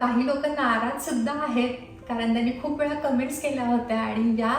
काही लोक नाराज सुद्धा आहेत. कारण त्यांनी खूप वेळा कमेंट्स केल्या होत्या आणि या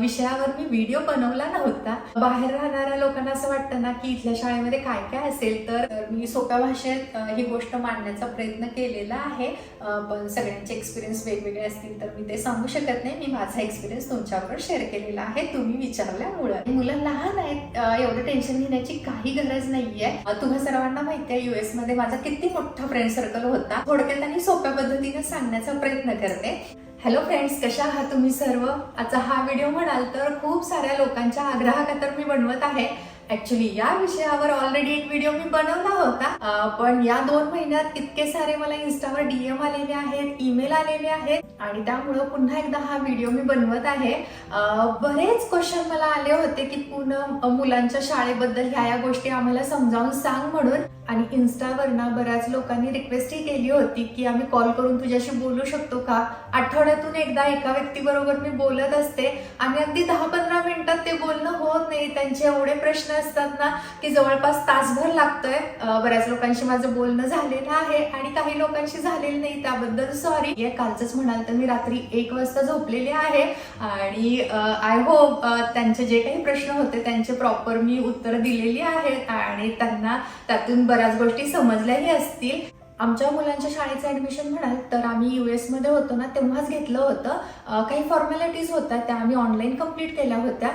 विषयावर मी व्हिडिओ बनवला नव्हता. बाहेर राहणाऱ्या लोकांना असं वाटतं ना की इथल्या शाळेमध्ये काय काय असेल तर मी सोप्या भाषेत ही गोष्ट मांडण्याचा प्रयत्न केलेला आहे. पण सगळ्यांचे एक्सपिरियन्स वेगवेगळे असतील तर मी ते सांगू शकत नाही. मी माझा एक्सपिरियन्स तुमच्याबरोबर शेअर केलेला आहे. तुम्ही विचारल्यामुळं. मुलं लहान आहेत. एवढं टेन्शन घेण्याची काही गरज नाहीये. अ, तुम्हा सर्वांना माहिती आहे युएसमध्ये माझा किती मोठा फ्रेंड सर्कल होता. थोडक्यात आणि सोप्या पद्धतीने सांगण्याचा प्रयत्न करते. हॅलो फ्रेंड्स कशा आहात तुम्ही सर्व? आजचा हा व्हिडिओ म्हणाल तर खूप साऱ्या लोकांच्या आग्रहाखातर मी बनवत आहे. ऍक्च्युली या विषयावर ऑलरेडी एक व्हिडिओ मी बनवला होता. पण या दोन महिन्यात इतके सारे मला इन्स्टावर डीएम आलेले आहेत ईमेल आलेले आहेत. आणि त्यामुळं पुन्हा एकदा हा व्हिडिओ मी बनवत आहे. बरेच क्वेश्चन मला आले होते की पुन्हा मुलांच्या शाळेबद्दल ह्या या गोष्टी आम्हाला समजावून सांग म्हणून. आणि इन्स्टावर ना बऱ्याच लोकांनी रिक्वेस्टही केली होती की आम्ही कॉल करून तुझ्याशी बोलू शकतो का? आठवड्यातून एकदा एका व्यक्तीबरोबर मी बोलत असते. आणि अगदी दहा पंधरा मिनिटात ते बोलणं होत नाही. त्यांचे एवढे प्रश्न असतात ना की जवळपास तासभर लागतोय. बऱ्याच लोकांशी माझं बोलणं झालेलं आहे आणि काही लोकांशी झालेलं नाही त्याबद्दल सॉरी या कालचंच म्हणाल तर मी रात्री एक वाजता झोपलेले आहे आणि आय होप त्यांचे जे काही प्रश्न होते त्यांचे प्रॉपर मी उत्तर दिलेली आहेत आणि त्यांना त्यातून बऱ्याच गोष्टी समजल्याही असतील. आमच्या मुलांच्या शाळेचं ऍडमिशन म्हणाल तर आम्ही युएसमध्ये होतो ना तेव्हाच घेतलं होतं. काही फॉर्मॅलिटीज होत्या त्या आम्ही ऑनलाईन कंप्लीट केल्या होत्या.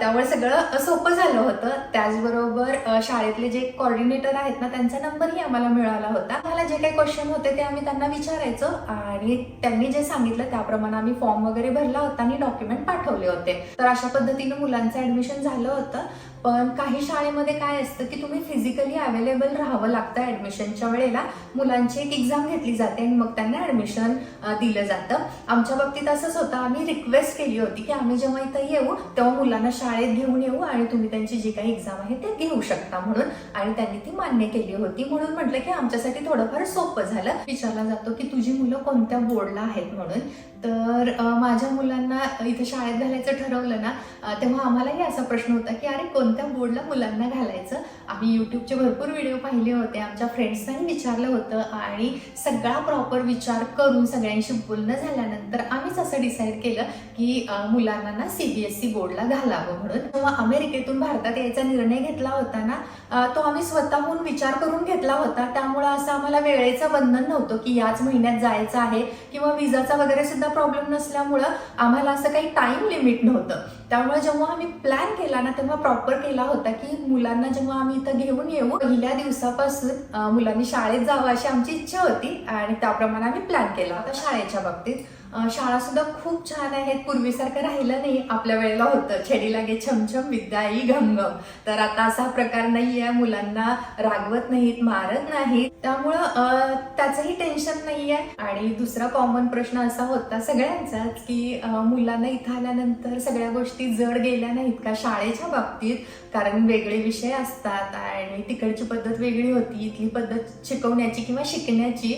त्यामुळे सगळं सोपं झालं होतं. त्याचबरोबर शाळेतले जे कॉर्डिनेटर आहेत ना त्यांचा नंबरही आम्हाला मिळाला होता. आम्हाला जे काही क्वेश्चन होते ते आम्ही त्यांना विचारायचो आणि त्यांनी जे सांगितलं त्याप्रमाणे आम्ही फॉर्म वगैरे भरला होता आणि डॉक्युमेंट पाठवले होते. तर अशा पद्धतीने मुलांचं ऍडमिशन झालं होतं. पण काही शाळेमध्ये काय असतं की तुम्ही फिजिकली अवेलेबल राहावं लागतं ऍडमिशनच्या वेळेला. मुलांची एक एक्झाम घेतली जाते आणि मग त्यांना ऍडमिशन दिलं जातं. आमच्या बाबतीत असंच होतं. आम्ही रिक्वेस्ट केली होती की आम्ही जेव्हा इथं येऊ तेव्हा मुलांना शाळेत घेऊन येऊ आणि तुम्ही त्यांची जी काही एक्झाम आहे ते घेऊ शकता म्हणून. आणि त्यांनी ती मान्य केली होती. म्हणून म्हटलं की आमच्यासाठी थोडंफार सोपं झालं. विचारला जातो की तुझी मुलं कोणत्या बोर्डला आहेत म्हणून. तर माझ्या मुलांना इथे शाळेत घालायचं ठरवलं ना तेव्हा आम्हालाही असा प्रश्न होता की अरे कोणत्या बोर्डला मुलांना घालायचं? आम्ही यूट्यूबचे भरपूर व्हिडिओ पाहिले होते. आमच्या फ्रेंड्सनाही विचारलं होतं आणि सगळा प्रॉपर विचार करून सगळ्यांशी बोलणं झाल्यानंतर आम्हीच असं डिसाईड केलं की मुलांना ना ई बोर्डला घालावं म्हणून. तेव्हा अमेरिकेतून भारतात यायचा निर्णय घेतला होता ना तो आम्ही स्वतःहून विचार करून घेतला होता. त्यामुळं असं आम्हाला वेळेचं बंधन नव्हतं की याच महिन्यात जायचं आहे किंवा विजाचा वगैरे सुद्धा प्रॉब्लेम नसल्यामुळं आम्हाला असं काही टाइम लिमिट नव्हतं. त्यामुळे जेव्हा आम्ही प्लॅन केला ना तेव्हा प्रॉपर केला होता की मुलांना जेव्हा आम्ही इथं घेऊन येऊ पहिल्या दिवसापासून मुलांनी शाळेत जावं अशी आमची इच्छा होती आणि त्याप्रमाणे आम्ही प्लॅन केला होता शाळेच्या बाबतीत. शाळा सुद्धा खूप छान आहेत. पूर्वीसारखं राहिलं नाही. आपल्या वेळेला होतं. छेडी लागे छमछम विद्याई घमघम तर आता असा प्रकार नाही आहे मुलांना रागवत नाहीत मारत नाहीत. त्यामुळं त्याचंही टेन्शन नाही आहे आणि दुसरा कॉमन प्रश्न असा होता सगळ्यांचाच की मुलांना इथं आल्यानंतर सगळ्या गोष्टी जड गेल्या नाहीत का शाळेच्या बाबतीत? कारण वेगळे विषय असतात आणि तिकडची पद्धत वेगळी होती. इथली पद्धत शिकवण्याची किंवा शिकण्याची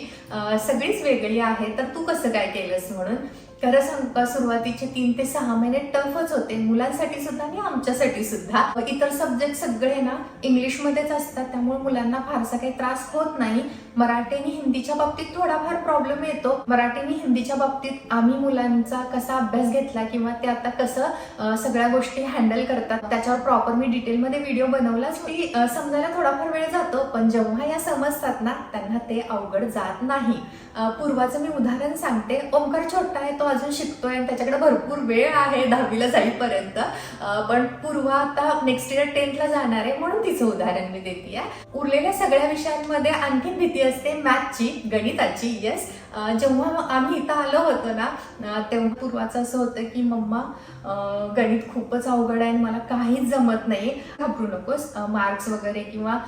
सगळीच वेगळी आहे. तर तू कसं काय केलंस म्हणून? wasn't? खरं सांगू का सुरुवातीचे तीन ते सहा महिने टफच होते. मुलांसाठी सुद्धा आणि आमच्यासाठी सुद्धा. इतर सब्जेक्ट सगळे ना इंग्लिशमध्येच असतात. त्यामुळे मुलांना फारसा काही त्रास होत नाही. मराठी आणि हिंदीच्या बाबतीत थोडाफार प्रॉब्लेम येतो. मराठी आणि हिंदीच्या बाबतीत आम्ही मुलांचा कसा अभ्यास घेतला किंवा ते आता कसं सगळ्या गोष्टी हँडल करतात त्याच्यावर प्रॉपर मी डिटेलमध्ये व्हिडिओ बनवलाच. मी समजायला थोडाफार वेळ जातो पण जेव्हा या समजतात ना त्यांना ते अवघड जात नाही. पूर्वाचं मी उदाहरण सांगते. ओंकार छोटा आहे तो अजून शिकतोय आणि त्याच्याकडे भरपूर वेळ आहे दहावीला जाईपर्यंत. पण पूर्वा आता नेक्स्ट इयर टेन्थला जाणार आहे म्हणून तिचं उदाहरण मी देते उरलेल्या सगळ्या विषयांमध्ये आणखीन भीती असते मॅथची गणिताची येस जेव्हा आम्ही इथं आलो होतो ना तेव्हा पूर्वाचं असं होतं की मम्मा गणित खूपच अवघड आहे आणि मला काहीच जमत नाही. घाबरू नकोस. मार्क्स वगैरे किंवा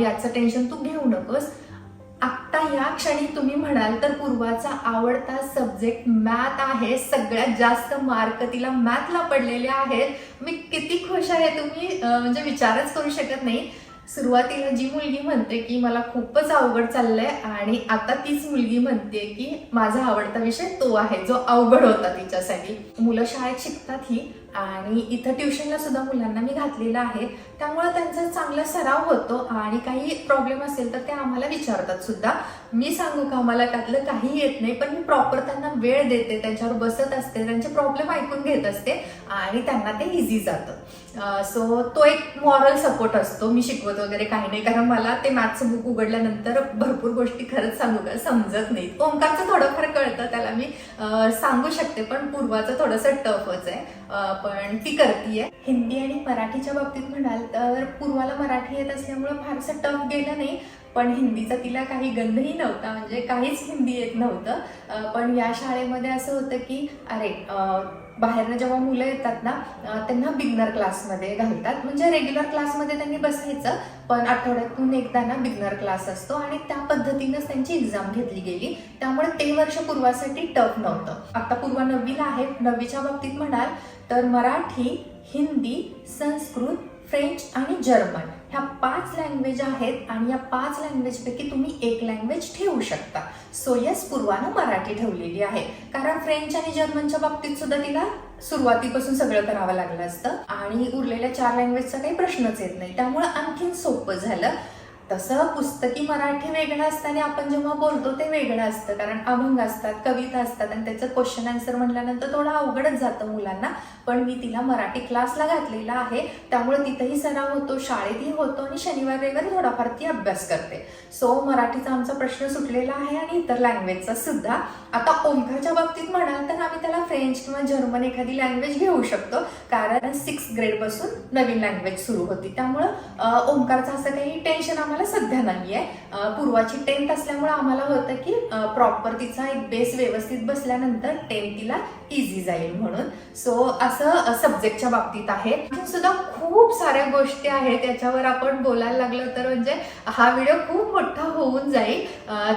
याचं टेन्शन तू घेऊ नकोस. आत्ता या क्षणी तुम्ही म्हणाल तर पूर्वाचा आवडता सब्जेक्ट मॅथ आहे. सगळ्यात जास्त मार्क तिला मॅथला पडलेले आहेत. मी किती खुश आहे तुम्ही म्हणजे विचारच करू शकत नाही. सुरुवातीला जी मुलगी म्हणते की मला खूपच अवघड चाललंय आणि आता तीच मुलगी म्हणते की माझा आवडता विषय तो आहे जो अवघड होता तिच्यासाठी. मुलं शाळेत शिकतात ही आणि इथं ट्युशनला सुद्धा मुलांना मी घातलेलं आहे. त्यामुळे त्यांचा चांगला सराव होतो आणि काही प्रॉब्लेम असेल तर ते आम्हाला विचारतात सुद्धा. मी सांगू का मला त्यातलं काही येत नाही पण मी प्रॉपर त्यांना वेळ देते त्यांच्यावर बसत असते त्यांचे प्रॉब्लेम ऐकून घेत असते आणि त्यांना ते इझी जातं. सो तो एक मॉरल सपोर्ट असतो. मी शिकवत वगैरे काही नाही कारण मला ते मॅथ्सचं बुक उघडल्यानंतर भरपूर गोष्टी खरंच सांगू का समजत नाही ओंकारचं थोडंफार कळतं त्याला मी सांगू शकते पण पूर्वाचं थोडंसं टफच आहे. पण ती करतीये. हिंदी आणि मराठीच्या बाबतीत म्हणाल तर पूर्वाला मराठी येत असल्यामुळे फारसं टफ गेलं नाही. पण हिंदीचा तिला काही गंधही नव्हता म्हणजे काहीच हिंदी येत नव्हतं. पण या शाळेमध्ये असं होतं की अरे बाहेरनं जेव्हा मुलं येतात ना त्यांना बिगनर क्लासमध्ये घालतात. म्हणजे रेग्युलर क्लासमध्ये त्यांनी बसायचं पण आठवड्यातून एकदा ना बिगनर क्लास असतो आणि त्या पद्धतीनंच त्यांची एक्झाम घेतली गेली. त्यामुळे ते वर्ष पूर्वासाठी टफ नव्हतं. आता पूर्वा नववीला आहे नववीच्या बाबतीत म्हणाल तर Marathi Hindi Sanskrit French and German ह्या पाच लँग्वेज आहेत आणि या पाच लँग्वेजपैकी तुम्ही एक लँग्वेज ठेवू शकता. सो यस पूर्वानं मराठी ठेवलेली आहे. कारण फ्रेंच आणि जर्मनच्या बाबतीत सुद्धा तिला सुरुवातीपासून सगळं करावं लागलं असतं. आणि उरलेल्या चार लँग्वेजचा काही प्रश्नच येत नाही. त्यामुळे आणखीन सोपं झालं. तसं पुस्तकी मराठी वेगळं असतं आणि आपण जेव्हा बोलतो ते वेगळं असतं. कारण अभंग असतात कविता असतात आणि त्याचं क्वेश्चन आन्सर म्हटल्यानंतर थोडं अवघडच जातं मुलांना. पण मी तिला मराठी क्लासला घातलेला आहे. त्यामुळे तिथंही सराव होतो शाळेतही होतो आणि शनिवार रविवारी थोडाफार ती अभ्यास करते. सो मराठीचा आमचा प्रश्न सुटलेला आहे आणि इतर लँग्वेजचा सुद्धा. आता ओंकारच्या बाबतीत म्हणाल तर आम्ही त्याला फ्रेंच किंवा जर्मन एखादी लँग्वेज घेऊ शकतो. कारण सिक्स ग्रेडपासून नवीन लँग्वेज सुरू होती. त्यामुळं ओंकारचं असं काही टेन्शन आम्हाला सध्या नाहीये. आहे पूर्वाची टेन्थ असल्यामुळे आम्हाला होतं की प्रॉपर तिचा एक बेस व्यवस्थित बसल्यानंतर टेन्थ तिला इझी जाईल म्हणून. सो असं सब्जेक्टच्या बाबतीत आहे. सुद्धा खूप साऱ्या गोष्टी आहेत त्याच्यावर आपण बोलायला लागलो तर म्हणजे हा व्हिडिओ खूप मोठा होऊन जाईल.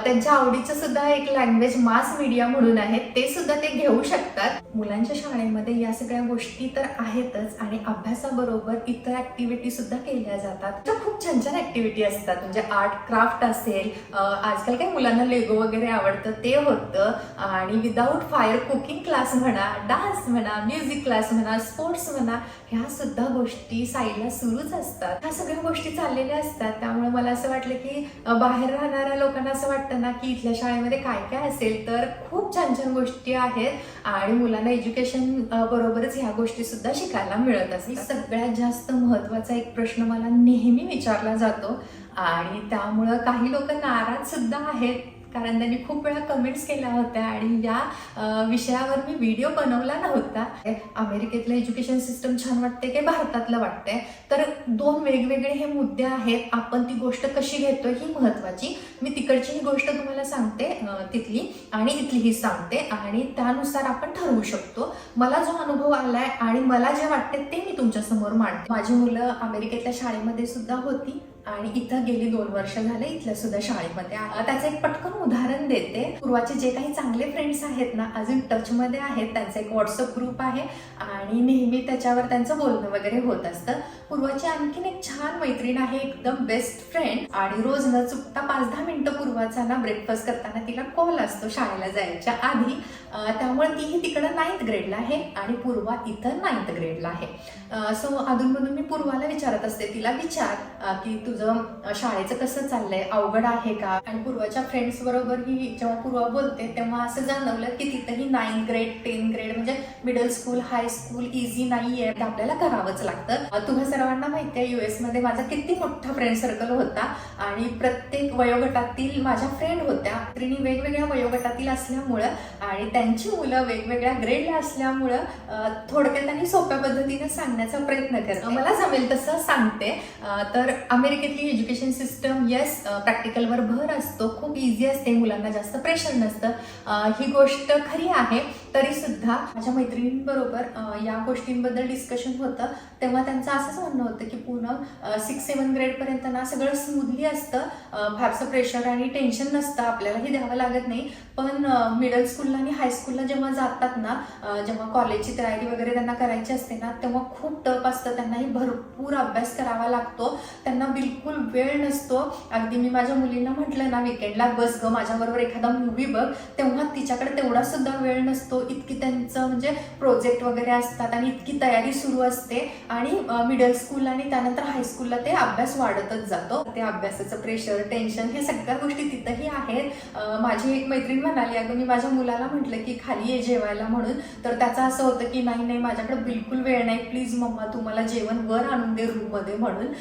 त्यांच्या आवडीचं सुद्धा एक लँग्वेज मास मीडिया म्हणून आहे ते सुद्धा ते घेऊ शकतात. मुलांच्या शाळेमध्ये या सगळ्या गोष्टी तर आहेतच आणि अभ्यासाबरोबर इतर ऍक्टिव्हिटी सुद्धा केल्या जातात. तर खूप छान छान ऍक्टिव्हिटी असतात म्हणजे आर्ट क्राफ्ट असेल आजकाल काही मुलांना लेगो वगैरे आवडतं ते होतं. आणि विदाऊट फायर कुकिंग क्लास म्हणा डान्स म्हणा म्युझिक क्लास म्हणा स्पोर्ट्स म्हणा ह्या सुद्धा गोष्टी साईडला सुरूच असतात. ह्या सगळ्या गोष्टी चाललेल्या असतात. त्यामुळे मला असं वाटलं की बाहेर राहणाऱ्या लोकांना असं वाटतं ना की इथल्या शाळेमध्ये काय काय असेल तर खूप छान छान गोष्टी आहेत. आणि मुलांना एज्युकेशन बरोबरच ह्या गोष्टी सुद्धा शिकायला मिळत असतात. सगळ्यात जास्त महत्त्वाचा एक प्रश्न मला नेहमी विचारला जातो. आणि त्यामुळं काही लोक नाराज सुद्धा आहेत. कारण त्यांनी खूप वेळा कमेंट्स केल्या होत्या आणि या विषयावर मी व्हिडिओ बनवला नव्हता. अमेरिकेतलं एज्युकेशन सिस्टम छान वाटते की भारतातलं वाटतंय? तर दोन वेगवेगळे हे मुद्दे आहेत. आपण ती गोष्ट कशी घेतोय ही महत्वाची. मी तिकडची ही गोष्ट तुम्हाला सांगते तिथली आणि इथलीही सांगते. आणि त्यानुसार आपण ठरवू शकतो. मला जो अनुभव आलाय आणि मला जे वाटते ते मी तुमच्यासमोर मांडते. माझी मुलं अमेरिकेतल्या शाळेमध्ये सुद्धा होती. आणि इथं गेली दोन वर्ष झाले इथल्या सुद्धा शाळेमध्ये त्याचं एक पटकन उदाहरण देते. पूर्वाचे जे काही चांगले फ्रेंड्स आहेत ना अजून टचमध्ये आहेत. त्यांचा एक व्हॉट्सअप ग्रुप आहे आणि नेहमी त्याच्यावर त्यांचं बोलणं वगैरे होत असतं. पूर्वाची आणखीन एक छान मैत्रीण आहे एकदम बेस्ट फ्रेंड आणि रोज न चुकता पाच दहा मिनिटं पूर्वाचा ना ब्रेकफास्ट करताना तिला कॉल असतो शाळेला जायच्या आधी. त्यामुळे तीही तिकडं नाईन्थ ग्रेडला आहे आणि पूर्वा इथं नाईन्थ ग्रेडला आहे. सो अधूनमधून मी पूर्वाला विचारत असते तिला विचार की तू तुझं शाळेचं कसं चाललंय? अवघड आहे का? आणि पूर्वाच्या फ्रेंड्स बरोबर ही जेव्हा पूर्वा बोलते तेव्हा असं जाणवलं की तिथंही नाईन ग्रेड टेन ग्रेड म्हणजे middle school high school easy नाहीये. ते आपल्याला करावंच लागतं. तुम्ही तुम्हा सर्वांना माहिती आहे युएसमध्ये माझा किती मोठा फ्रेंड सर्कल होता आणि प्रत्येक वयोगटातील माझ्या फ्रेंड होत्या. त्रिणी वेगवेगळ्या वयोगटातील असल्यामुळं आणि त्यांची मुलं वेगवेगळ्या ग्रेडला असल्यामुळं थोडक्यात आणि सोप्या पद्धतीने सांगण्याचा प्रयत्न करते. मला जमेल तसं सांगते. तर अमेरिका अमेरिकेतली एज्युकेशन सिस्टम येस प्रॅक्टिकलवर भर असतो खूप इझी असते मुलांना जास्त प्रेशर नसतं. ही गोष्ट खरी आहे तरी सुद्धा माझ्या मैत्रिणींबरोबर या गोष्टींबद्दल डिस्कशन होतं. तेव्हा त्यांचं असंच म्हणणं होतं की पूर्ण सिक्स सेवन ग्रेडपर्यंत ना सगळं स्मूथली असतं. फारसं प्रेशर आणि टेन्शन नसतं आपल्यालाही द्यावं लागत नाही. पण मिडल स्कूलला आणि हायस्कूलला जेव्हा जातात ना जेव्हा कॉलेजची तयारी वगैरे त्यांना करायची असते ना तेव्हा खूप टफ असतं. त्यांनाही भरपूर अभ्यास करावा लागतो. त्यांना बिलकुल वेळ नसतो. अगदी मी माझ्या मुलींना म्हटलं ना विकेंडला बस ग माझ्याबरोबर एखादा मूवी बघ. तेव्हा तिच्याकडे तेवढा सुद्धा वेळ नसतो. इतकी त्यांचं म्हणजे प्रोजेक्ट वगैरे असतात आणि इतकी तयारी सुरू असते. आणि मिडल स्कूल आणि त्यानंतर हायस्कूलला ते अभ्यास वाढतच जातो. ते अभ्यासाचं प्रेशर टेन्शन हे सगळ्या गोष्टी तिथंही आहेत. माझी एक मैत्रीण म्हणाली अगं मी माझ्या मुलाला म्हटलं की खाली ये जेवायला म्हणून. तर त्याचं असं होतं की नाही नाही माझ्याकडे बिलकुल वेळ नाही. प्लीज मम्मा तुम्हाला जेवण वर आणून दे रूममध्ये म्हणून.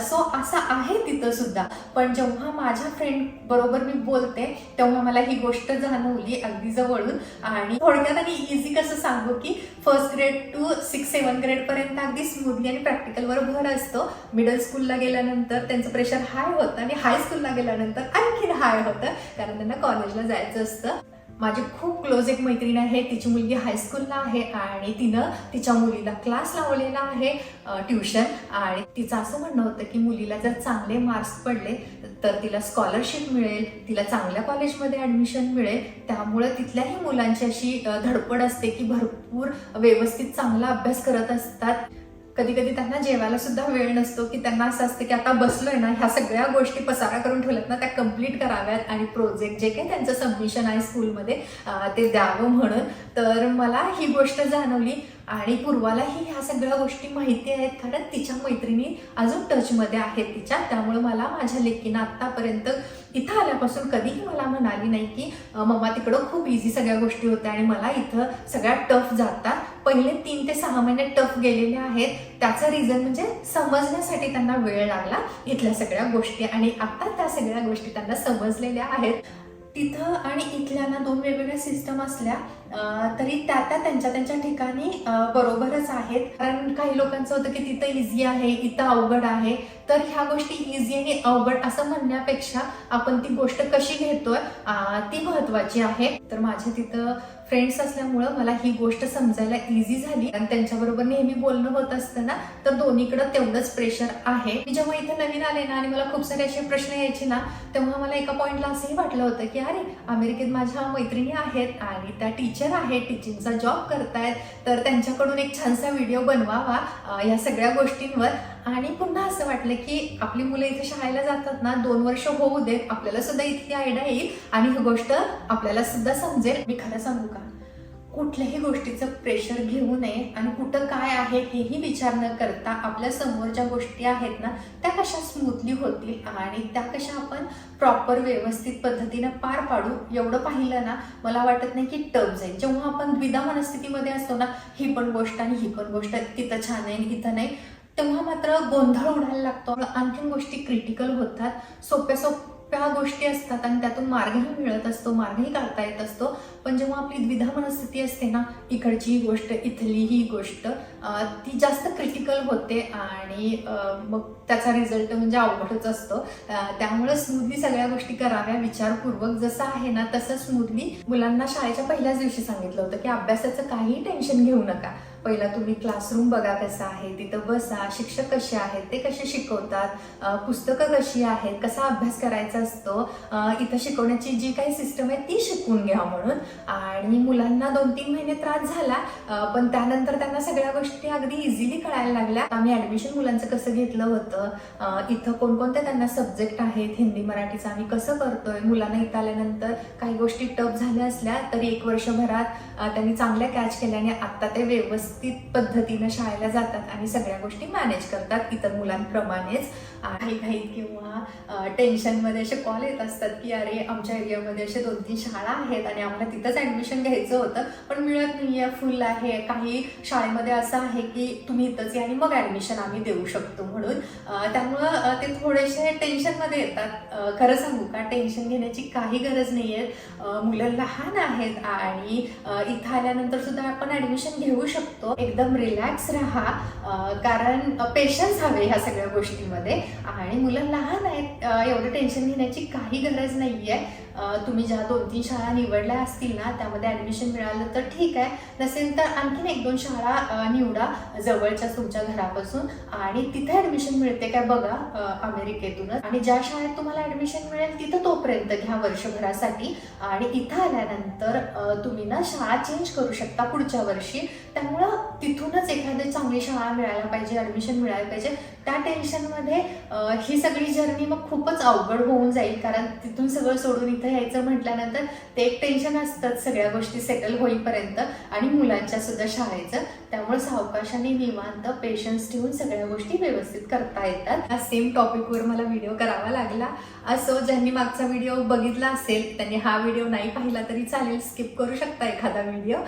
सो असं आहे तिथं सुद्धा. पण जेव्हा माझ्या फ्रेंड बरोबर मी बोलते तेव्हा मला ही गोष्ट जाणवली अगदी जवळून. आणि थोडक्यात आणि इझी कसं सांगू की first grade two six seven grade पर्यंत अगदी स्मूथली आणि प्रॅक्टिकलवर भर असतो. मिडल स्कूलला गेल्यानंतर त्यांचं प्रेशर हाय होतं आणि हायस्कूलला गेल्यानंतर आणखीन हाय होतं. कारण त्यांना कॉलेजला जायचं असतं. माझी खूप क्लोज एक मैत्रीण आहे तिची मुलगी हायस्कूलला आहे आणि तिनं तिच्या मुलीला क्लास लावलेला आहे ट्युशन आणि तिचं असं म्हणणं होतं की मुलीला जर चांगले मार्क्स पडले तर तिला स्कॉलरशिप मिळेल तिला चांगल्या कॉलेजमध्ये ॲडमिशन मिळेल. त्यामुळं तिथल्याही मुलांची अशी धडपड असते की भरपूर व्यवस्थित चांगला अभ्यास करत असतात. कधी कधी त्यांना जेवायला सुद्धा वेळ नसतो की त्यांना असं असतं की आता बसलोय ना ह्या सगळ्या गोष्टी पसारा करून ठेवल्यात ना त्या कंप्लीट कराव्यात आणि प्रोजेक्ट जे काही त्यांचं सबमिशन आहे स्कूलमध्ये ते द्यावं म्हणून. तर मला ही गोष्ट जाणवली. आणि पूर्वालाही ह्या सगळ्या गोष्टी माहिती आहेत. कारण तिच्या मैत्रिणी अजून टचमध्ये आहेत तिच्या. त्यामुळे मला माझ्या लेकीनं आत्तापर्यंत इथं आल्यापासून कधीही मला म्हणाली नाही की मम्मा तिकडं खूप इझी सगळ्या गोष्टी होत्या आणि मला इथं सगळ्या टफ जातात. पहिले तीन ते सहा महिने टफ गेलेले आहेत. त्याचं रिझन म्हणजे समजण्यासाठी त्यांना वेळ लागला इथल्या सगळ्या गोष्टी आणि आता त्या सगळ्या गोष्टी त्यांना समजलेल्या आहेत. तिथं आणि इथल्या ना दोन वेगवेगळ्या सिस्टम असल्या तरी त्या त्या त्यांच्या त्यांच्या ठिकाणी बरोबरच आहेत. कारण काही लोकांचं होतं की तिथं इझी आहे इथं अवघड आहे. तर ह्या गोष्टी इझी आणि अवघड असं म्हणण्यापेक्षा आपण ती गोष्ट कशी घेतोय ती महत्वाची आहे. तर माझ्या तिथं फ्रेंड्स असल्यामुळं मला ही गोष्ट समजायला इझी झाली. आणि त्यांच्याबरोबर नेहमी बोलणं होत असतं ना तर दोन्हीकडं तेवढंच प्रेशर आहे. मी जेव्हा इथे नवीन आले ना आणि मला खूप सारे असे प्रश्न यायचे ना तेव्हा मला एका पॉईंटला असंही वाटलं होतं की अरे अमेरिकेत माझ्या मैत्रिणी आहेत आणि त्या टीचर आहेत टीचिंगचा जॉब करतायत तर त्यांच्याकडून एक छानसा व्हिडिओ बनवावा या सगळ्या गोष्टींवर. आणि पुन्हा असं वाटलं की आपली मुलं इथे शाळेला जातात ना दोन वर्ष होऊ देत आपल्याला सुद्धा इतकी आयडिया येईल. आणि ही गोष्ट आपल्याला सुद्धा समजेल. मी खरं सांगू का? कुठल्याही गोष्टीचं प्रेशर घेऊ नये आणि कुठं काय आहे हेही विचार न करता आपल्यासमोर ज्या गोष्टी आहेत ना त्या कशा स्मूथली होतील आणि त्या कशा आपण प्रॉपर व्यवस्थित पद्धतीनं पार पाडू एवढं पाहिलं ना मला वाटत नाही की टफ जाईल. जेव्हा आपण द्विधा मनस्थितीमध्ये असतो ना ही पण गोष्ट आणि ही पण गोष्ट तिथं छान आहे आणि इथं नाही तेव्हा मात्र गोंधळ उडायला लागतो. आणखीन गोष्टी क्रिटिकल होतात. सोप्या सोप्या गोष्टी असतात आणि त्यातून मार्गही मिळत असतो मार्गही काढता येत असतो. पण जेव्हा आपली द्विधा मनस्थिती असते ना इकडची ही गोष्ट इथली ही गोष्ट ती जास्त क्रिटिकल होते आणि मग त्याचा रिझल्ट म्हणजे अवघडच असतो. त्यामुळे स्मूथली सगळ्या गोष्टी कराव्या विचारपूर्वक जसं आहे ना तसं स्मूथली मुलांना शाळेच्या पहिल्याच दिवशी सांगितलं होतं की अभ्यासाचं काहीही टेन्शन घेऊ नका. पहिला तुम्ही क्लासरूम बघा कसा आहे तिथं बसा शिक्षक कसे आहेत ते कसे शिकवतात पुस्तकं कशी आहेत कसा अभ्यास करायचा असतो इथं शिकवण्याची जी काही सिस्टम आहे ती शिकून घ्या म्हणून. आणि मुलांना दोन तीन महिने त्रास झाला पण त्यानंतर त्यांना सगळ्या गोष्टी अगदी इझिली कळायला लागल्या. आम्ही ऍडमिशन मुलांचं कसं घेतलं होतं इथं कोणकोणते त्यांना सब्जेक्ट आहेत हिंदी मराठीचं आम्ही कसं करतोय मुलांना इथं आल्यानंतर काही गोष्टी टफ झाल्या असल्या तरी एक वर्षभरात त्यांनी चांगल्या कॅच केल्याने आत्ता ते व्यवस्थित पद्धतीनं शाळेला जातात आणि सगळ्या गोष्टी मॅनेज करतात इतर मुलांप्रमाणेच. काही काही किंवा टेन्शनमध्ये असे कॉल येत असतात की अरे आमच्या एरियामध्ये असे दोन तीन शाळा आहेत आणि आम्हाला तिथंच ॲडमिशन घ्यायचं होतं पण मिळत नाही आहे फुल आहे. काही शाळेमध्ये असं आहे की तुम्ही इथंच या आणि मग ॲडमिशन आम्ही देऊ शकतो म्हणून. त्यामुळं ते थोडेसे टेन्शनमध्ये येतात. खरं सांगू का? टेन्शन घेण्याची काही गरज नाही आहे मुलं लहान आहेत आणि इथं आल्यानंतर सुद्धा आपण ॲडमिशन घेऊ शकतो. एकदम रिलॅक्स राहा. कारण पेशन्स हवे ह्या सगळ्या गोष्टीमध्ये. आणि मुलं लहान आहेत. एवढं टेन्शन घेण्याची काही गरज नाही आहे तुम्ही ज्या दोन तीन शाळा निवडल्या असतील ना त्यामध्ये ॲडमिशन मिळालं तर ठीक आहे. नसेल तर आणखीन एक दोन शाळा निवडा जवळच्या तुमच्या घरापासून आणि तिथे ॲडमिशन मिळते काय बघा अमेरिकेतूनच. आणि ज्या शाळेत तुम्हाला ॲडमिशन मिळेल तिथं तोपर्यंत घ्या वर्षभरासाठी. आणि इथं आल्यानंतर तुम्ही ना शाळा चेंज करू शकता पुढच्या वर्षी. त्यामुळं तिथूनच एखादी चांगली शाळा मिळायला पाहिजे ॲडमिशन मिळायला पाहिजे. त्या टेन्शनमध्ये ही सगळी जर्नी मग खूपच अवघड होऊन जाईल. कारण तिथून सगळं सोडून इथं यायचं म्हटल्यानंतर ते एक टेन्शन असतंच सगळ्या गोष्टी सेटल होईपर्यंत आणि मुलांच्या सुद्धा शाळेचं. त्यामुळे सावकाशाने निवांत पेशन्स ठेवून सगळ्या गोष्टी व्यवस्थित करता येतात. सेम टॉपिकवर मला व्हिडिओ करावा लागला. असो ज्यांनी मागचा व्हिडिओ बघितला असेल त्यांनी हा व्हिडिओ नाही पाहिला तरी चालेल स्किप करू शकता एखादा व्हिडिओ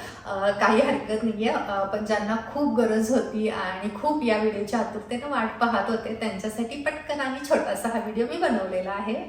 काही हरकत नाहीये. आहे पण ज्यांना खूप गरज होती आणि खूप या व्हिडिओच्या आतुरतेनं वाट पाहत होते त्यांच्यासाठी पटकन आणि छोटासा हा व्हिडिओ मी बनवलेला आहे.